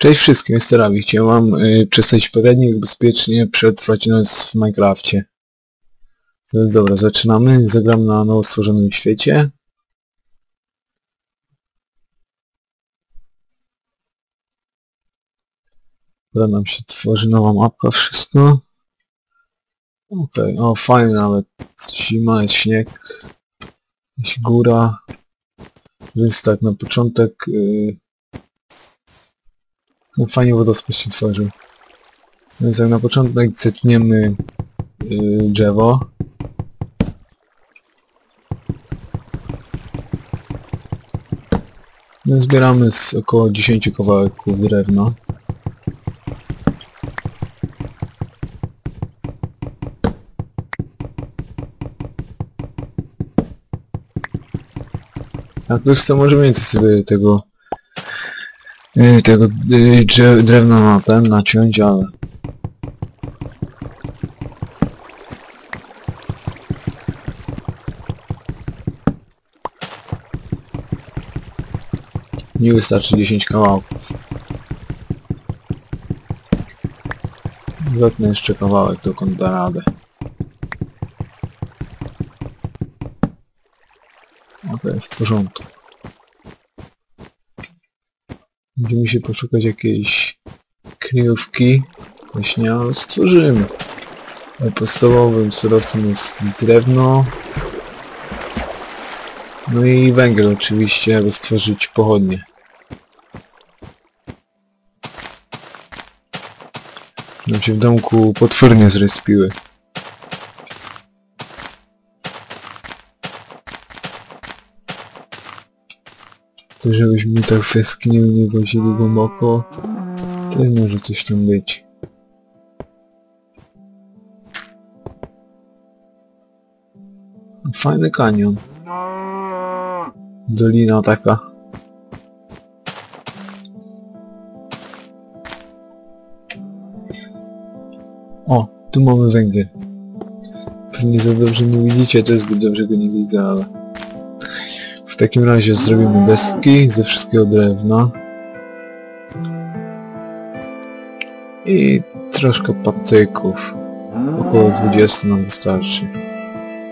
Cześć wszystkim, jestem Rawi. Chciałem y, przedstawić poradnik bezpiecznie przetrwać noc w Minecrafcie. To jest dobra, zaczynamy. Zagram na nowo stworzonym świecie. Dobra, nam się tworzy nowa mapka, wszystko. Okej, o fajnie nawet. Zima, jest śnieg. Jakaś góra. Więc tak, na początek... y, no fajnie wodospad się tworzył. Więc jak na początek zetniemy yy, drzewo. No, zbieramy z około 10 kawałków drewna. A ktoś chce może więcej sobie tego yy, tego yy, drewna na ten naciąć, ale nie wystarczy 10 kawałków. Zetnę jeszcze kawałek, to da radę. Okej, w porządku. Będziemy się poszukać jakiejś kryjówki. Właśnie stworzymy. Podstawowym surowcem jest drewno. No i węgiel oczywiście, aby stworzyć pochodnie. Nam się w domku potwornie zrespiły. To żebyśmy tak w nie wozili głęboko, to może coś tam być. Fajny kanion. Dolina taka. O, tu mamy węgiel. Pewnie za dobrze nie widzicie, zbyt dobrze go nie widzę, ale... W takim razie zrobimy deski ze wszystkiego drewna. I troszkę patyków. Około 20 nam wystarczy.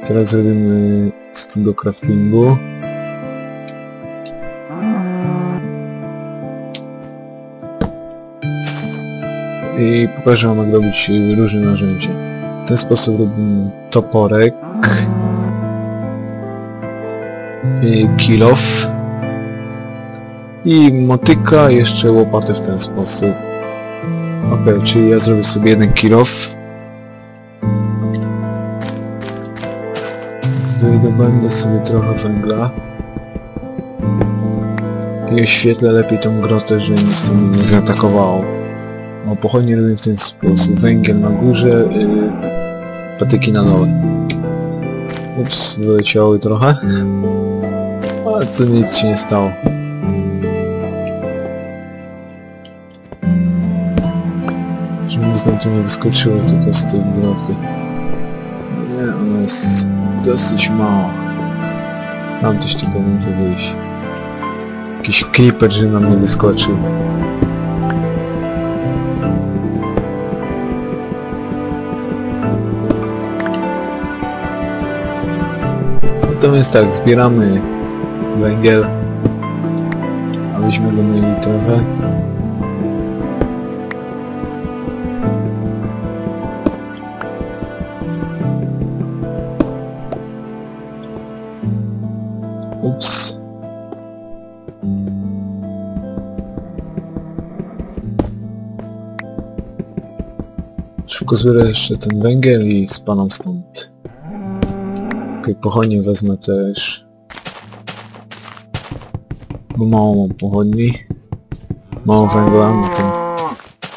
Teraz zrobimy z tego craftingu. I pokażę wam jak robić różne narzędzia. W ten sposób robimy toporek. I kill off. I motyka, jeszcze łopatę w ten sposób. Ok, czyli ja zrobię sobie jeden kill off. Wydobędę sobie trochę węgla. I oświetlę lepiej tą grotę, żeby nic tam nie zaatakowało. O, pochodnie robię w ten sposób. Węgiel na górze, yy, patyki na dole. Ups, wyleciały trochę. Ale to nic się nie stało. Żeby znowu nie wyskoczyło tylko z tej groty. Nie, ona jest dosyć mała. Tam coś tylko może wyjść. Jakiś creeper, że nam nie wyskoczył. Natomiast tak, zbieramy węgiel, abyśmy go mieli trochę. Ups. Szybko zbiorę jeszcze ten węgiel i spanam stąd. Okej, pochodnie wezmę też. Mało mam pochodni. Mało węgla na tym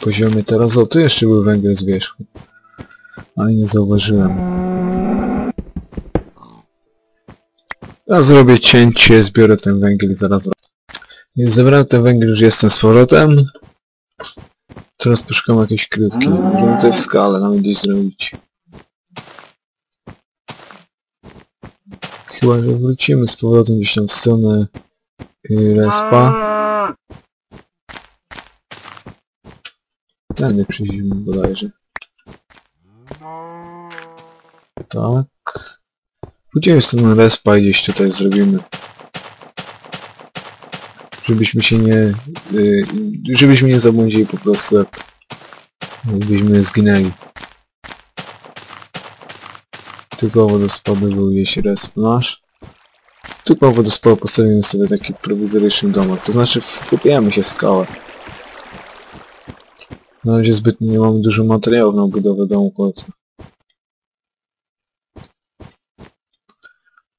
poziomie teraz. O, tu jeszcze był węgiel z wierzchu. Ale nie zauważyłem. Ja zrobię cięcie, zbiorę ten węgiel i zaraz wracam. Zebrałem ten węgiel, już jestem z powrotem. Teraz poszukam jakiejś kryjówki. Możemy tutaj w skale nawet gdzieś zrobić. Chyba, że wrócimy z powrotem gdzieś tam w stronę respa. Tędy przyjdziemy bodajże. Tak. Pójdziemy z ten respa gdzieś tutaj zrobimy. Żebyśmy się nie... y, żebyśmy nie zabłądzili po prostu jak... Jakbyśmy zginęli. Tylko wodospady był jeść resp nasz. Tu po wodospadu postawimy sobie taki prowizoryczny domek. To znaczy wkupiemy się w skałę. Na razie zbytnio nie mamy dużo materiałów na budowę domku. Okej,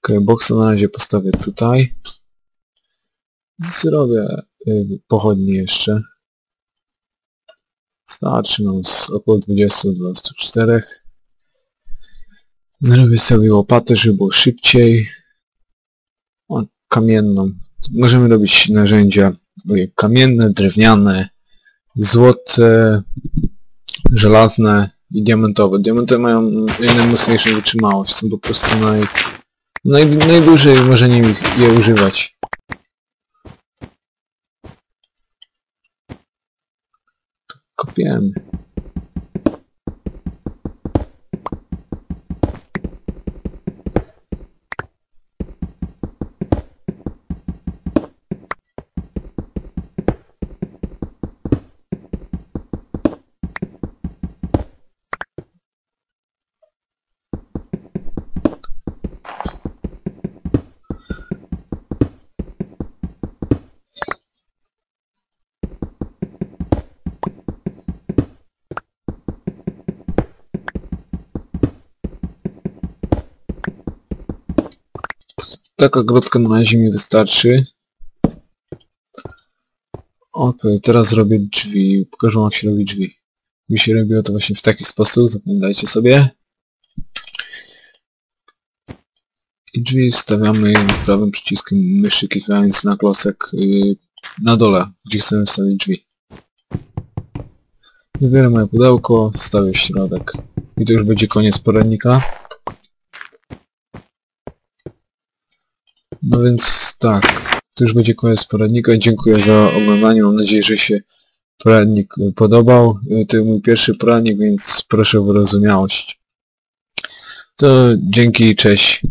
okay, boksa na razie postawię tutaj. Zrobię y, pochodnie jeszcze. Starczy nam z około 20-24. Zrobię sobie łopatę, żeby było szybciej. Kamienną. Możemy robić narzędzia kamienne, drewniane, złote, żelazne i diamentowe. Diamenty mają najmocniejszą wytrzymałość, są po prostu naj, naj, najdłużej możemy je używać. Kopiemy. Taka grotka na razie mi wystarczy. Ok, teraz zrobię drzwi. Pokażę wam jak się robi drzwi. Mi się robiło to właśnie w taki sposób, zapamiętajcie sobie. I drzwi wstawiamy prawym przyciskiem myszy klikając na klocek yy, na dole, gdzie chcemy wstawić drzwi. Wybieram moje pudełko, wstawię w środek. I to już będzie koniec poradnika. No więc tak, to już będzie koniec poradnika. Dziękuję za oglądanie. Mam nadzieję, że się poradnik podobał. To mój pierwszy poradnik, więc proszę o wyrozumiałość. To dzięki, cześć.